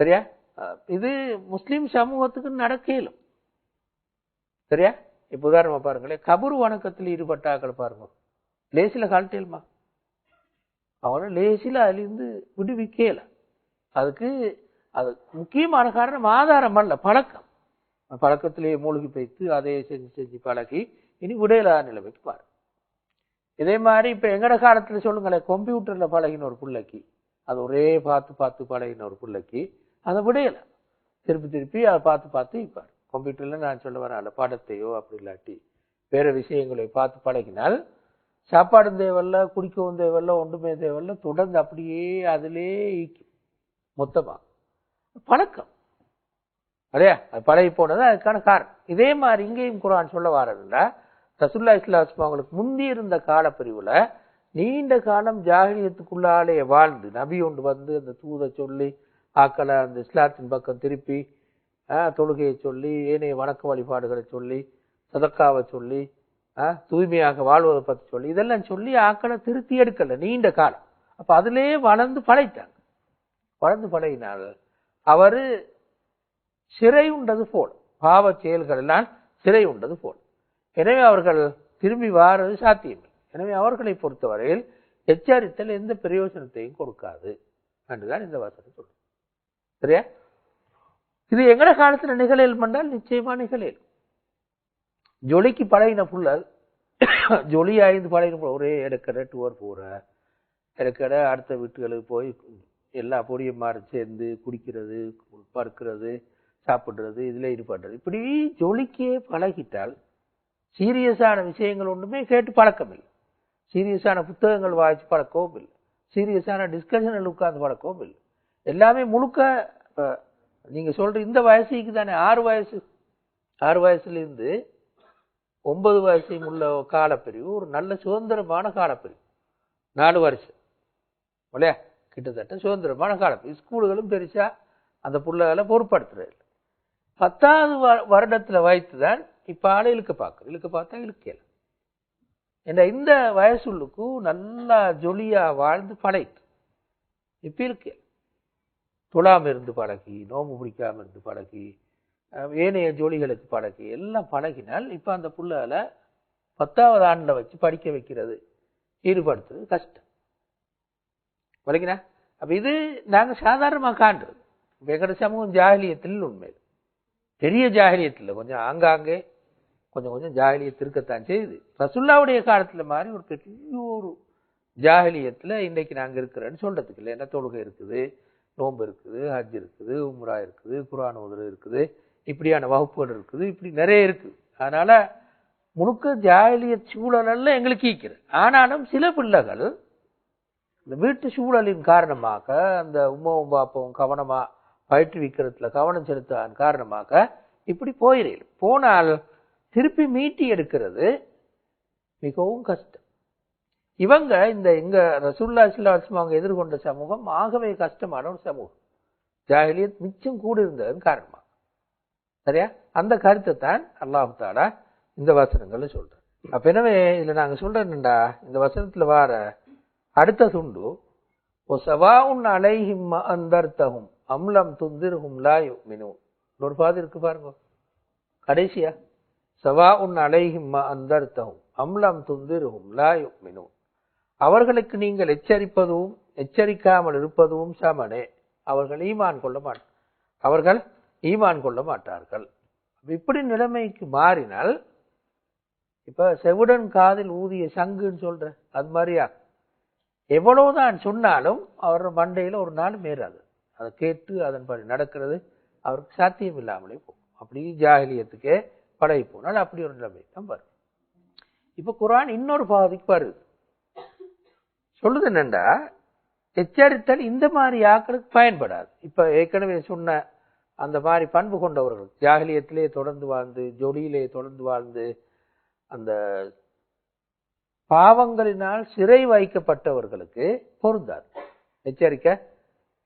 சரியா? இது முஸ்லீம் சமூகத்துக்கு நடக்கலும். சரியா? இப்ப உதாரணமா பாருங்களேன். கபர் வணக்கத்தில் ஈடுபட்ட ஆக்கள் பாருங்க. லேசில கால்ட்டேலுமா அவனை லேசில அழிந்து விடுவிக்கல. அதுக்கு அது முக்கியமான காரணம் ஆதாரம் அல்ல பழக்கம். பழக்கத்திலேயே மூழ்கி பைத்து அதையே செஞ்சு செஞ்சு பழகி இனி விடையில்லாத நிலைமைக்கு பாரு. இதே மாதிரி இப்ப எங்கட காலத்துல சொல்லுங்களேன் கம்ப்யூட்டர்ல பழகின ஒரு பிள்ளைக்கு அது ஒரே பார்த்து பார்த்து பழகின ஒரு பிள்ளைக்கு அதை விடையல. திருப்பி திருப்பி அதை பார்த்து பார்த்து இருப்பார் கம்ப்யூட்டர்ல நான் சொல்ல வரேன் பாடத்தையோ அப்படி இல்லாட்டி வேற விஷயங்களை பார்த்து பழகினால் சாப்பாடும் தேவையில்ல குடிக்கவும் தேவையில்ல ஒன்றுமே தேவையில்ல தொடர்ந்து அப்படியே அதிலே ஈக்கும் மொத்தமாக பழக்கம். இல்லையா அது பழகி போனது அதுக்கான காரணம். இதே மாதிரி இங்கேயும் குரான் சொல்ல வரதுன்னா ரசுல்லா இஸ்லாம் அவங்களுக்கு முந்தி இருந்த காலப்பிரிவுல நீண்ட காலம் ஜாகிரியத்துக்குள்ளாலே வாழ்ந்து நபி ஒன்று வந்து அந்த தூதை சொல்லி ஆக்களை அந்த இஸ்லாத்தின் பக்கம் திருப்பி ஆஹ், தொழுகையை சொல்லி ஏனைய வணக்க வழிபாடுகளை சொல்லி சதக்காவை சொல்லி ஆஹ், தூய்மையாக வாழ்வதை பற்றி சொல்லி இதெல்லாம் சொல்லி ஆக்களை திருத்தி எடுக்கலை நீண்ட காலம். அப்போ அதிலே வளர்ந்து பழைத்தாங்க வளர்ந்து பழகினால் அவர் சிறை உண்டது போல். பாவ செயல்கள் எல்லாம் சிறை உண்டது போல். எனவே அவர்கள் திரும்பி வாரது சாத்தியமில்லை. எனவே அவர்களை பொறுத்தவரையில் எச்சரித்தல் எந்த பிரயோஜனத்தையும் கொடுக்காது. என்றுதான் இந்த வசனம் சொல்லுது. சரியா? இது எங்கட காலத்துல நிகழல் பண்ணால் நிச்சயமா நிகழல். ஜொலிக்கு பழகின புள்ள ஜொலி ஆய்ந்து பழகின புள்ள ஒரே இடக்கடை டூர் போற இடக்கடை அடுத்த வீட்டுகளுக்கு போய் எல்லா பொடியும் மாறி சேர்ந்து குடிக்கிறது பறக்கிறது சாப்பிடுறது இதுல ஈடுபடுறது. இப்படி ஜொலிக்கே பழகிட்டால் சீரியஸான விஷயங்கள் ஒன்றுமே கேட்டு பழக்கம் இல்லை சீரியஸான புத்தகங்கள் வாய்ச்சி பழக்கவும் இல்லை சீரியஸான டிஸ்கஷனில் உட்கார்ந்து பழக்கவும் இல்லை எல்லாமே முழுக்க இப்போ நீங்க சொல்ற இந்த வயசுக்கு தானே ஆறு வயசு ஆறு வயசுலேருந்து ஒன்பது வயசு உள்ள காலப்பிரிவு ஒரு நல்ல சுதந்திரமான காலப்பிரிவு. நாலு வருஷம். இல்லையா? கிட்டத்தட்ட சுதந்திரமான காலப்பிரிவு. ஸ்கூலுகளும் பெருசா அந்த பிள்ளைகளை பொருட்படுத்துறது இல்லை. பத்தாவது வ- வருடத்துல வைத்து தான் இப்ப ஆளை இழுக்க பார்க்குறோம். இழுக்க பார்த்தா இழுக்கல. என்ற இந்த வயசுள்ளுக்கு நல்லா ஜொலியா வாழ்ந்து பழைத்து இப்ப இருக்கேன் தொழாமல் இருந்து பழகி நோம்பு பிடிக்காம இருந்து பழகி ஏனைய ஜோலிகளுக்கு பழகி எல்லாம் பழகினால் இப்போ அந்த புள்ளைகளை பத்தாவது ஆண்டில் வச்சு படிக்க வைக்கிறது ஈடுபடுத்துறது கஷ்டம். விளங்கினா அப்போ இது நாங்க சாதாரணமாக காண்றது. இப்ப எங்கட சமூகம் ஜாகிலியத்தில் உண்மை. பெரிய ஜாகிலியத்தில் கொஞ்சம் ஆங்காங்கே கொஞ்சம் கொஞ்சம் ஜாகிலியத் இருக்கத்தான் செய்யுது ரசுல்லாவுடைய காலத்துல மாதிரி ஒரு பெரிய ஒரு ஜாகிலியத்துல இன்னைக்கு நாங்க இருக்கிறேன்னு சொல்றதுக்கு இல்லை என்ன தொழுகை இருக்குது நோன்பு இருக்குது ஹஜ் இருக்குது உம்ரா இருக்குது குரான் ஓதுறது இருக்குது இப்படியான வகுப்புகள் இருக்குது இப்படி நிறைய இருக்குது. அதனால் முழுக்க ஜாலிய சூழலெல்லாம் எங்களுக்கு ஈக்கிறது. ஆனாலும் சில பிள்ளைகள் இந்த வீட்டு சூழலின் காரணமாக அந்த உமாவும் பாப்பாவும் கவனமாக பயிற்றுவிக்கிறதுல கவனம் செலுத்தான் காரணமாக இப்படி போயிடும் போனால் திருப்பி மீட்டி எடுக்கிறது மிகவும் கஷ்டம். இவங்க இந்த எங்க ரசூல்லா இஸ்லாம் அவங்க எதிர்கொண்ட சமூகம் ஆகவே கஷ்டமான ஒரு சமூகம். ஜாகிலியத் மிச்சம் கூட இருந்ததன் காரணமா சரியா? அந்த கருத்தை தான் அல்லாஹு தாலா இந்த வசனங்கள்ல சொல்றேன். அப்ப எனவே இதுல நாங்க சொல்றேன்டா இந்த வசனத்துல வார அடுத்த துண்டு சவாவுன் அலைஹிம் அந்தர்த்தகும் அம்லம் துந்திருகும் லாயு யுமினூன். ஒரு பாதி இருக்கு பாருங்க. கடைசியா சவாவுன் அலைஹிம் அந்தர்த்தகும் அம்லம் துந்திருகும் லாயு மினு அவர்களுக்கு நீங்கள் எச்சரிப்பதும் எச்சரிக்காமல் இருப்பதும் சமனே. அவர்கள் ஈமான் கொள்ள மாட்டார் அவர்கள் ஈமான் கொள்ள மாட்டார்கள். இப்படி நிலைமைக்கு மாறினால் இப்ப செவுடன் காதில் ஊதிய சங்குன்னு சொல்ற அது மாதிரியா? எவ்வளவுதான் சொன்னாலும் அவர் மண்டையில ஒரு நாள் மேறாது. அதை கேட்டு அதன்படி நடக்கிறது அவருக்கு சாத்தியம் இல்லாமலே போகும். அப்படி ஜாகிலியத்துக்கே பழகி போனால் அப்படி ஒரு நிலைமை தான் வரும். இப்ப குரான் இன்னொரு பாதிக்கு வருது. சொல்லுது என்னண்டா? எச்சரித்தல் இந்த மாதிரி ஆக்களுக்கு பயன்படாது. இப்ப ஏற்கனவே சொன்ன அந்த மாதிரி பண்பு கொண்டவர்கள் ஜாகிலியத்திலே தொடர்ந்து வாழ்ந்து ஜொலியிலே தொடர்ந்து வாழ்ந்து அந்த பாவங்களினால் சிறை வைக்கப்பட்டவர்களுக்கு பொருந்தாது. எச்சரிக்கை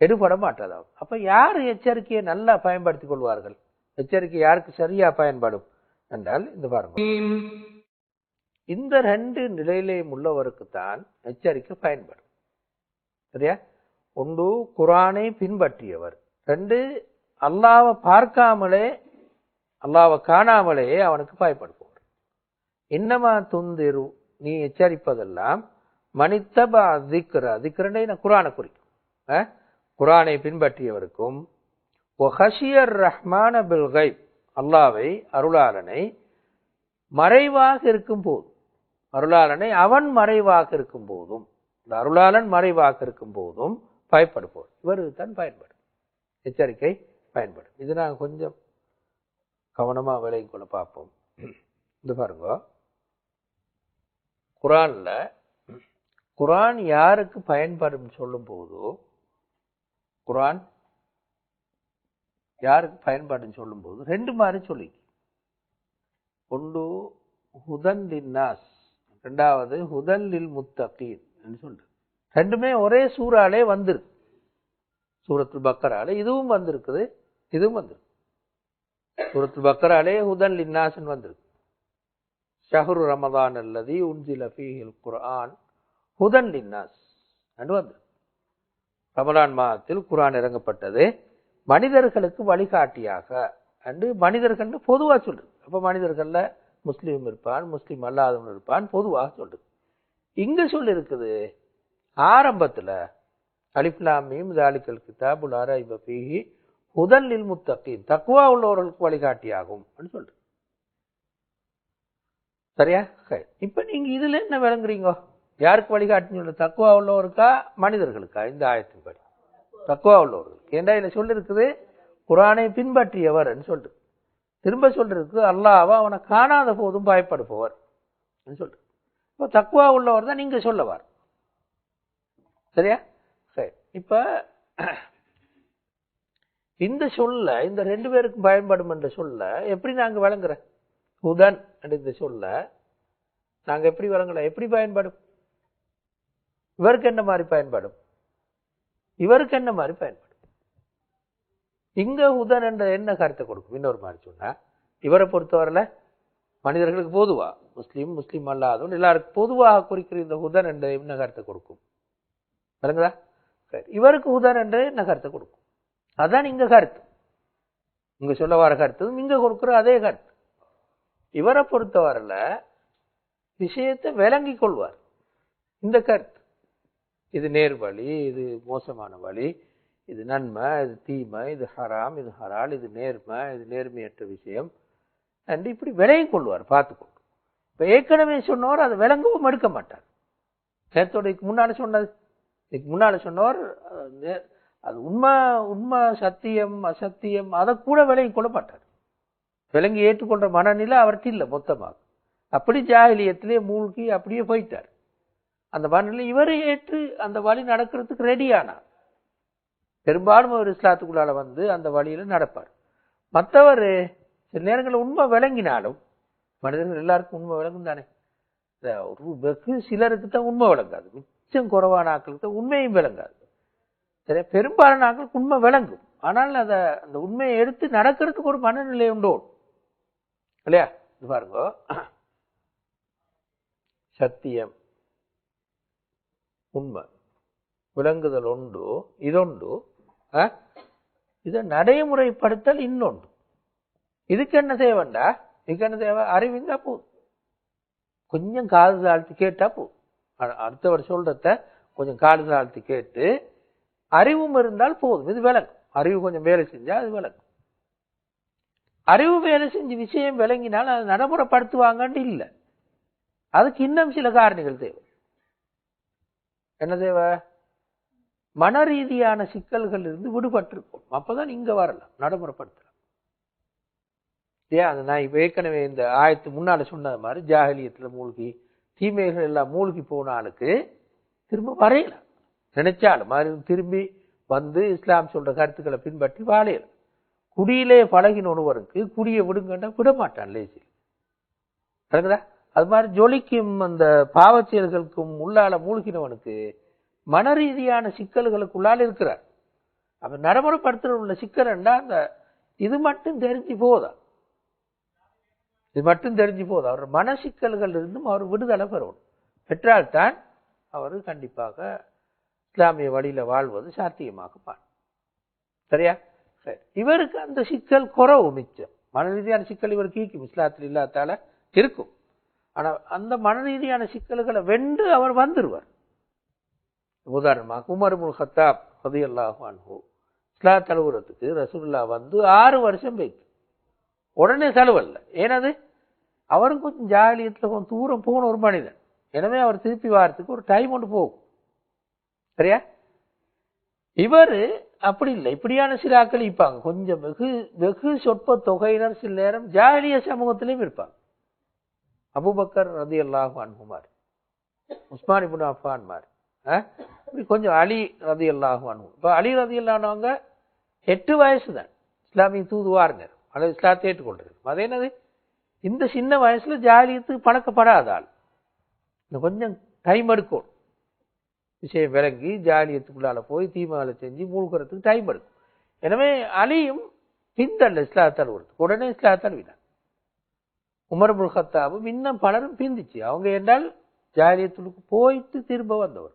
எடுபட மாட்டதாகும் அப்போ யார் எச்சரிக்கையை நல்லா பயன்படுத்திக் கொள்வார்கள்? எச்சரிக்கை யாருக்கு சரியா பயன்படும்? என்றால் இந்த பாருங்க இந்த ரெண்டு நிலையிலேயும் உள்ளவருக்கு தான் எச்சரிக்கை பயன்படும். சரியா? ஒன்று குரானை பின்பற்றியவர். ரெண்டு அல்லாவை பார்க்காமலே அல்லாவை காணாமலே அவனுக்கு பயப்படுபவர். என்னமா துந்திரு நீ எச்சரிப்பதெல்லாம் மனித்தபா திக்ர திக்ரண்டே நான் குரானை குறிக்கும். குரானை பின்பற்றியவருக்கும் ஒஹஷியர் ரஹ்மான பில்கை அல்லாவை அருளாளனை மறைவாக இருக்கும் போது அருளாளனை அவன் மறைவாக இருக்கும் போதும் இந்த அருளாளன் மறைவாக இருக்கும் போதும் பயப்படுவோம் இவர் தான் பயன்படும். எச்சரிக்கை பயன்படும். இது நாங்கள் கொஞ்சம் கவனமா விலைக்கு கொள்ள பார்ப்போம். இது பாருங்க. குரான்ல குரான் யாருக்கு பயன்படும் சொல்லும் போது குரான் யாருக்கு பயன்பாடுன்னு சொல்லும் போது ரெண்டு மாதிரி சொல்லி ஒன்று ஹுதன் லின்னாஸ் ரெண்டாவது ஹுதல்லில் முத்தகீன் சொல்லு ரெண்டுமே ஒரே சூறாலே வந்திருக்கு. சூரத்துல் பக்கராலே இதுவும் வந்திருக்குது இதுவும் வந்திருக்கு. சூரத்துல் பக்கராலே ஹுதன் லின்னாசன் வந்திருக்கு. ஷஹரு ரமதான் அல்லதி உன்சில ஃபீஹில் குர்ஆன் ஹுதன் லின்னாஸ் என்று வந்திருக்கு. ரமலான் மாதத்தில் குரான் இறங்கப்பட்டது. மனிதர்களுக்கு வழிகாட்டியாக அண்டு மனிதர்கள் பொதுவா சொல்றது. அப்ப மனிதர்கள்ல முஸ்லீம் இருப்பான் முஸ்லீம் அல்லாதவன் இருப்பான் பொதுவாக சொல்லுது இங்க சொல்லியிருக்குது இருக்குது ஆரம்பத்துல அலிஃப்லாமீம் தாலிக்கல் கிதாபுல் ஆராய்ப ஃபீஹி ஹுதல்லில் முத்தகீன் தக்குவா உள்ளவர்களுக்கு வழிகாட்டியாகும் அப்படின்னு சொல்றது. சரியா? இப்போ இப்ப நீங்க இதுல என்ன விளங்குறீங்க? யாருக்கு வழிகாட்டின்னு சொல்ல தக்குவா உள்ளவருக்கா? மனிதர்களுக்கா? இந்த ஆயத்தின்படி. தக்குவா உள்ளவர்களுக்கு. ஏண்டா இதில் சொல்லியிருக்குது குரானை பின்பற்றியவர் சொல்லிட்டு திரும்ப சொல்றதுக்கு அல்லாவா அவனை காணாத போதும் பயப்படுபவர் சொல்லிட்டு இப்போ தக்குவா உள்ளவர் தான் நீங்க சொல்லவார். சரியா? சரி. இப்ப இந்த சொல்ல இந்த ரெண்டு பேருக்கும் பயன்படும் என்ற சொல்ல எப்படி நாங்கள் வழங்குற உதன் என்ற இந்த சொல்ல நாங்கள் எப்படி வழங்கல எப்படி பயன்படும்? இவருக்கு என்ன மாதிரி பயன்படும்? இவருக்கு என்ன மாதிரி பயன்படும்? இங்கே ஹுதன் என்ற என்ன கருத்தை கொடுக்கும்? இன்னொரு மாதிரி சொன்னால் இவரை பொறுத்தவரையில் மனிதர்களுக்கு பொதுவாக முஸ்லீம் முஸ்லீம் அல்லாதவன் எல்லாருக்கும் பொதுவாக குறிக்கிற இந்த ஹுதன் என்ற என்ன கருத்தை கொடுக்கும்? விளங்குதா? சரி இவருக்கு ஹுதன் என்ற என்ன கருத்தை கொடுக்கும்? அதான் இங்கே கருத்து. இங்கே சொல்ல வர கருத்து இங்கே கொடுக்குற அதே கருத்து. இவரை பொறுத்தவரையில் விஷயத்தை விளங்கி கொள்வார். இந்த கருத்து. இது நேர் வழி இது மோசமான வழி இது நன்மை இது தீமை இது ஹராம் இது ஹரால் இது நேர்மை இது நேர்மையற்ற விஷயம். அண்ட் இப்படி விலகி கொள்வார் பார்த்துக்கொண்டு இப்போ ஏற்கனவே சொன்னவர் அதை விளங்கவும் எடுக்க மாட்டார். நேரத்தோட இதுக்கு முன்னால் சொன்னது இதுக்கு முன்னால் சொன்னவர் நே- அது உண்மை உண்மை சத்தியம் அசத்தியம் அதை கூட விலகி கொள்ள மாட்டார். விலங்கி ஏற்றுக்கொண்ட மனநிலை அவர்கிட்ட இல்லை மொத்தமாக. அப்படி ஜாகிலியத்திலே மூழ்கி அப்படியே போயிட்டார். அந்த மனநிலை இவரை ஏற்று அந்த வழி நடக்கிறதுக்கு ரெடி ஆனார். பெரும்பாலும் அவர் இஸ்லாத்துக்குள்ளால வந்து அந்த வழியில நடப்பார். மற்றவர் சில நேரங்களில் உண்மை விளங்கினாலும் மனிதர்கள் எல்லாருக்கும் உண்மை விளங்கும் தானே. ஒரு சிலருக்கு தான் உண்மை விளங்காது. மிச்சம் குறைவான ஆக்களுக்கு தான் உண்மையும் விளங்காது. சரி பெரும்பாலான ஆக்களுக்கு உண்மை விளங்கும். ஆனால் அதை அந்த உண்மையை எடுத்து நடக்கிறதுக்கு ஒரு மனநிலை உண்டோ? இல்லையா? இது பாருங்க. சத்தியம். உண்மை. விளங்குதல் உண்டு? இதொண்டு இதை நடைமுறைப்படுத்தல் இன்னொன்று. இதுக்கு என்ன தேவைண்டா? இதுக்கு என்ன தேவை? அறிவிந்தா போதும் கொஞ்சம் காது தாழ்த்தி கேட்டா போதும் அடுத்தவர் சொல்றத கொஞ்சம் காது தாழ்த்தி கேட்டு அறிவும் இருந்தால் போதும். இது விளங்கும் அறிவு கொஞ்சம் வேலை செஞ்சா அது விளங்கும் அறிவு வேலை செஞ்சு விஷயம் விளங்கினால் அதை நடைமுறைப்படுத்துவாங்கன்னு இல்லை. அதுக்கு இன்னும் சில காரணிகள் தேவை. என்ன தேவை? மன ரீதியான சிக்கல்கள் இருந்து விடுபட்டிருக்கும் அப்பதான் இங்க வரலாம் நடைமுறைப்படுத்தலாம். இல்லையா? அது நான் இப்போ ஏற்கனவே இந்த ஆயத்து முன்னால சொன்னது மாதிரி ஜாகலியத்தில் மூழ்கி தீமைகள் எல்லாம் மூழ்கி போன ஆளுக்கு திரும்ப வரையலாம். நினைச்சாலும் மாதிரி திரும்பி வந்து இஸ்லாம் சொல்ற கருத்துக்களை பின்பற்றி வாழையலாம் குடியிலே பழகின ஒருவருக்கு குடியை விடுங்கன்னா விட மாட்டான் லேசி விளங்குதா அது மாதிரி ஜொலிக்கும் அந்த பாவச்செயல்களுக்கும் உள்ளால மூழ்கினவனுக்கு மன ரீதியான சிக்கல்களுக்குள்ளால் இருக்கிறார். அப்போ நடைமுறைப்படுத்துகிற உள்ள சிக்கல்ண்டா அந்த இது மட்டும் தெரிஞ்சு போதா? இது மட்டும் தெரிஞ்சு போதும் அவர் மன சிக்கல்கள் இருந்தும் அவர் விடுதலை பெறணும். பெற்றால்தான் அவர் கண்டிப்பாக இஸ்லாமிய வழியில வாழ்வது சாத்தியமாகுப்பார் சரியா? சரி. இவருக்கு அந்த சிக்கல் குறவு மிச்சம். மன ரீதியான சிக்கல் இவர் கீக்கும். இஸ்லாத்தில் இல்லாதால இருக்கும். ஆனா அந்த மன ரீதியான சிக்கல்களை வென்று அவர் வந்துடுவார் உதாரணமாக உமர் முல் ஹத்தாப் ரதியல்லாஹு அன்ஹு இஸ்லா தழுவுறதுக்கு ரசூல்லா வந்து ஆறு வருஷம் போயிட்டு உடனே செலவல்ல ஏனது? அவரும் கொஞ்சம் ஜாலியத்தில் கொஞ்சம் தூரம் போகணும் ஒரு மனிதன். எனவே அவர் திருப்பி வாரத்துக்கு ஒரு டைம் ஒன்று போகும். சரியா? இவர் அப்படி இல்லை. இப்படியான சிலாக்கள் இருப்பாங்க கொஞ்சம் வெகு வெகு சொற்ப தொகையினர் சில நேரம் ஜாலிய சமூகத்திலையும் இருப்பாங்க. அபுபக்கர் ரதி அல்லாஹு அன்புமார் உஸ்மான் இபுன் அஃபான் மார் கொஞ்சம் அலி ரதி அல்லாஹு இப்போ அலி ரதி அல்லானவங்க எட்டு வயசு தான் இஸ்லாமிய தூதுவாருங்க அல்லது இஸ்லாத்தை ஏற்றுக்கொள்றது அது என்னது? இந்த சின்ன வயசுல ஜாலியத்துக்கு பழக்கப்படாத ஆள். இன்னும் கொஞ்சம் டைம் எடுக்கும். விஷயம் விளங்கி ஜாலியத்துக்குள்ளால போய் தீமாவை செஞ்சு மூழ்கிறதுக்கு டைம் எடுக்கும். எனவே அலியும் பிந்தல்ல இஸ்லாத்தால் வருது உடனே இஸ்லாத்தால் வினார் உமர் முல்கத்தாவும் இன்னும் பலரும் பிந்திச்சு. அவங்க என்றால் ஜாலியத்துக்கு போயிட்டு திரும்ப வந்தவர்.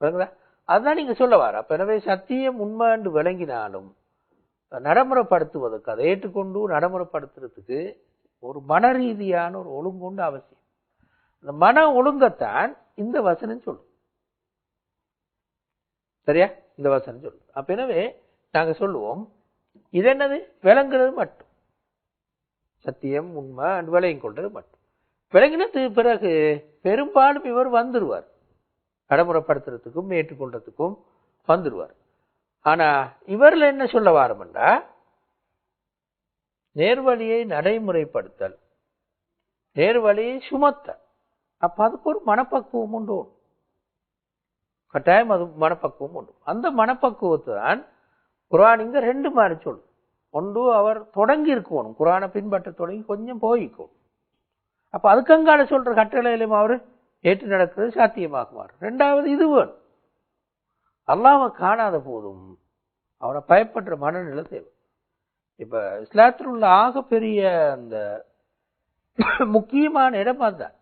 விளங்குதா அதுதான் நீங்க சொல்ல வர. அப்போ எனவே சத்தியம் உண்மைன்னு விளங்கினாலும் நடைமுறைப்படுத்துவதற்கு அதை ஏற்றுக்கொண்டு நடைமுறைப்படுத்துறதுக்கு ஒரு மன ரீதியான ஒரு ஒழுங்குண்டு அவசியம். அந்த மன ஒழுங்கத்தான் இந்த வசனம் சொல்லும். சரியா? இந்த வசனம் சொல்லும். அப்ப எனவே நாங்க சொல்லுவோம் இது என்னது? விளங்குறது மட்டும். சத்தியம் உண்மை விளையும் கொண்டது மட்டும். விளங்கினது பிறகு பெரும்பாலும் இவர் வந்துடுவார் நடைமுறைப்படுத்துறதுக்கும் ஏற்றுக்கொண்டதுக்கும் வந்துடுவார் ஆனா இவர்ல என்ன சொல்ல வாரம்டா நேர்வழியை நடைமுறைப்படுத்தல் நேர்வழியை சுமத்த அப்ப அதுக்கு ஒரு மனப்பக்குவம் உண்டு. கட்டாயம் அது மனப்பக்குவம் உண்டு. அந்த மனப்பக்குவத்தை தான் குரான் இங்க ரெண்டு மாதிரி சொல்லும். ஒன்று அவர் தொடங்கி இருக்கணும் குரானை பின்பற்ற தொடங்கி கொஞ்சம் போய்க்கும் அப்ப அதுக்கங்கால சொல்ற கட்டளையிலும் அவர் ஏற்று நடக்கிறது சாத்தியமாகுவார் ரெண்டாவது இது வேணும் அல்லாவை காணாத போதும் அவனை பயப்படுற மனநிலை தேவை. இப்ப இஸ்லாத்தில் உள்ள ஆகப்பெரிய அந்த முக்கியமான இடம் அதுதான்.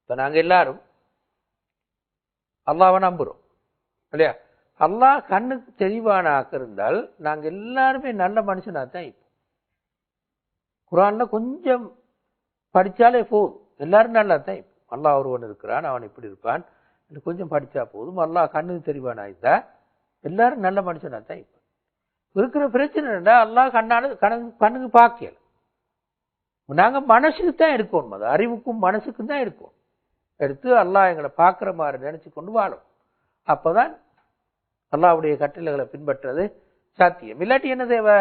இப்போ நாங்க எல்லாரும் அல்லாவை நம்புறோம். இல்லையா? அல்லாஹ் கண்ணுக்கு தெளிவான ஆக்க இருந்தால் நாங்க எல்லாருமே நல்ல மனுஷனா தான் இப்போ குரானில் கொஞ்சம் படிச்சாலே போதும். எல்லாரும் நல்லா தான் இப்போ அல்லாஹ் ஒருவன் இருக்கிறான் அவன் இப்படி இருப்பான். கொஞ்சம் படிச்சா போதும். அல்லாஹ் கண்ணுக்கு தெரிவானா இருந்தா எல்லாரும் நல்ல மனுஷனா தான் இப்போ இருக்கிற பிரச்சனை என்ன அல்லாஹ் கண்ணால கணக்கு கண்ணுக்கு பார்க்கல. நாங்க மனசுக்கு தான் இருக்கணும் அது அறிவுக்கும் மனசுக்கும் தான் இருக்கும். எடுத்து அல்லாஹ் எங்களை பார்க்குற மாதிரி நினைச்சு கொண்டு வாழும். அப்பதான் அல்லாவுடைய கட்டளைகளை பின்பற்றுறது சாத்தியம். இல்லாட்டி என்ன தேவை?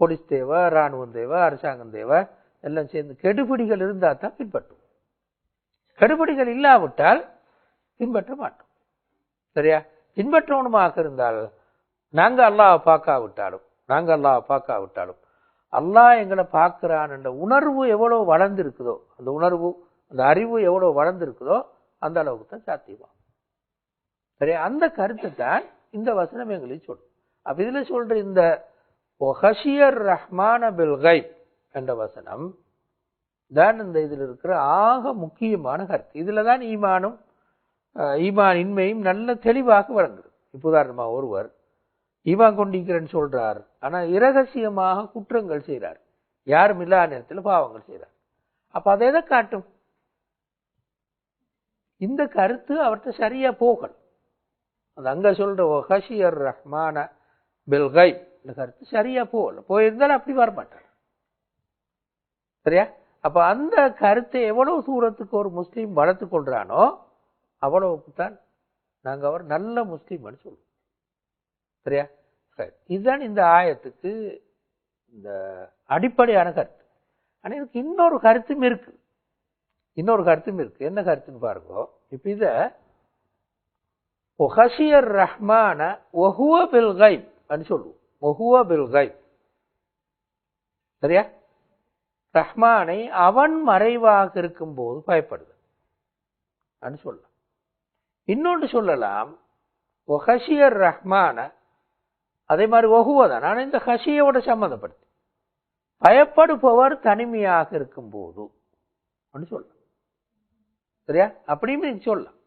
போலீஸ் தேவை இராணுவம் தேவை அரசாங்கம் தேவை. எல்லாம் சேர்ந்து கெடுபிடிகள் இருந்தால் தான் பின்பற்றும் கெடுபிடிகள் இல்லாவிட்டால் பின்பற்ற மாட்டோம். சரியா? பின்பற்றவனுமாக இருந்தால் நாங்கள் அல்லாஹ் பார்க்காவிட்டாலும் நாங்கள் அல்லாஹ் பார்க்காவிட்டாலும் அல்லாஹ் எங்களை பார்க்குறான் என்ற உணர்வு எவ்வளவு வளர்ந்துருக்குதோ அந்த உணர்வு அந்த அறிவு எவ்வளவு வளர்ந்துருக்குதோ அந்த அளவுக்கு தான் சாத்தியமாகும். சரியா? அந்த கருத்தை தான் இந்த வசனம் எங்களுக்கு சொல்லும். அப்போ இதுல சொல்கிற இந்த ஒஹஷியர் ரஹ்மான பில்கை என்ற வசனம் தான் இந்த இதில் இருக்கிற ஆக முக்கியமான கருத்து. இதில் தான் ஈமானும் ஈமான் இன்மையும் நல்ல தெளிவாக வழங்குது இப்போ உதாரணமாக ஒருவர் ஈமான் கொண்டிருக்கிறேன்னு சொல்கிறார் ஆனால் இரகசியமாக குற்றங்கள் செய்கிறார். யாரும் இல்லாத நேரத்தில் பாவங்கள் செய்கிறார். அப்போ அதை எதை காட்டும்? இந்த கருத்து அவர்கிட்ட சரியா போகல். அது அங்கே சொல்கிற ஹஷியர் ரஹ்மான பில்கை இந்த கருத்து சரியா போகல. போயிருந்தாலும் அப்படி வரமாட்டார். சரியா? அப்போ அந்த கருத்தை எவ்வளவு தூரத்துக்கு ஒரு முஸ்லீம் வளர்த்து கொள்றானோ அவ்வளவுக்கு தான் நாங்கள் அவர் நல்ல முஸ்லீம்னு சொல்லுவோம் சரியா? சரி. இதுதான் இந்த ஆயத்துக்கு இந்த அடிப்படையான கருத்து. ஆனால் இதுக்கு இன்னொரு கருத்தும் இருக்கு. இன்னொரு கருத்தும் இருக்கு. என்ன கருத்துன்னு பாருங்க. இப்போ இத ஒஹசியர் ரஹ்மான ஒஹுவ பில் கைப் சொல்லுவோம். ஒஹுவ பில் கைப் சரியா? ரஹ்மானை அவன் மறைவாக இருக்கும் போது பயப்படுது சொல்லலாம். இன்னொன்று சொல்லலாம் ஒஹசியர் ரஹ்மான. அதே மாதிரி ஒகுவதான் ஆனால் இந்த ஹசியோட சம்மந்தப்படுத்தி பயப்படுபவர் தனிமையாக இருக்கும் அப்படின்னு சொல்லலாம். சரியா? அப்படியும் சொல்லலாம்.